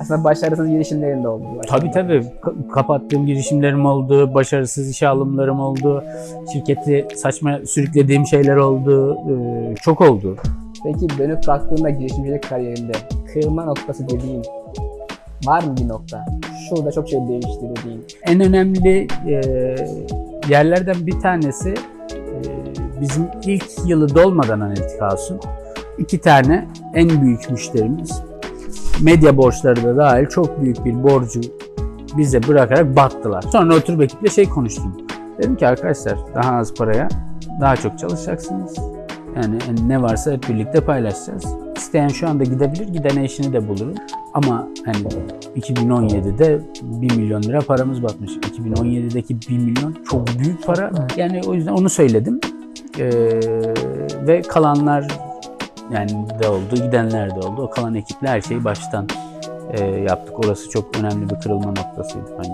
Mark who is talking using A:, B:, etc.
A: Aslında başarısız girişimlerin de oldu.
B: Tabii tabii. Ka- Kapattığım girişimlerim oldu, başarısız işe alımlarım oldu, şirketi saçma sürüklediğim şeyler oldu, ee, çok oldu.
A: Peki dönüp baktığında girişimcilik kariyerinde kırılma noktası dediğin var mı bir nokta? Şurada çok şey değişti dediğin.
B: En önemli e, yerlerden bir tanesi e, bizim ilk yılı dolmadan Analitik House'un iki tane en büyük müşterimiz medya borçları da dahil çok büyük bir borcu bize bırakarak battılar. Sonra oturup ekiple şey konuştum. Dedim ki arkadaşlar daha az paraya daha çok çalışacaksınız. Yani ne varsa hep birlikte paylaşacağız. İsteyen şu anda gidebilir, gidene işini de bulurum. Ama hani 2017'de 1 milyon lira paramız batmış. 2017'deki 1 milyon çok büyük para. Yani o yüzden onu söyledim. Ee, ve kalanlar yani de oldu, gidenler de oldu. O kalan ekiple her şeyi baştan e, yaptık. Orası çok önemli bir kırılma noktasıydı bence.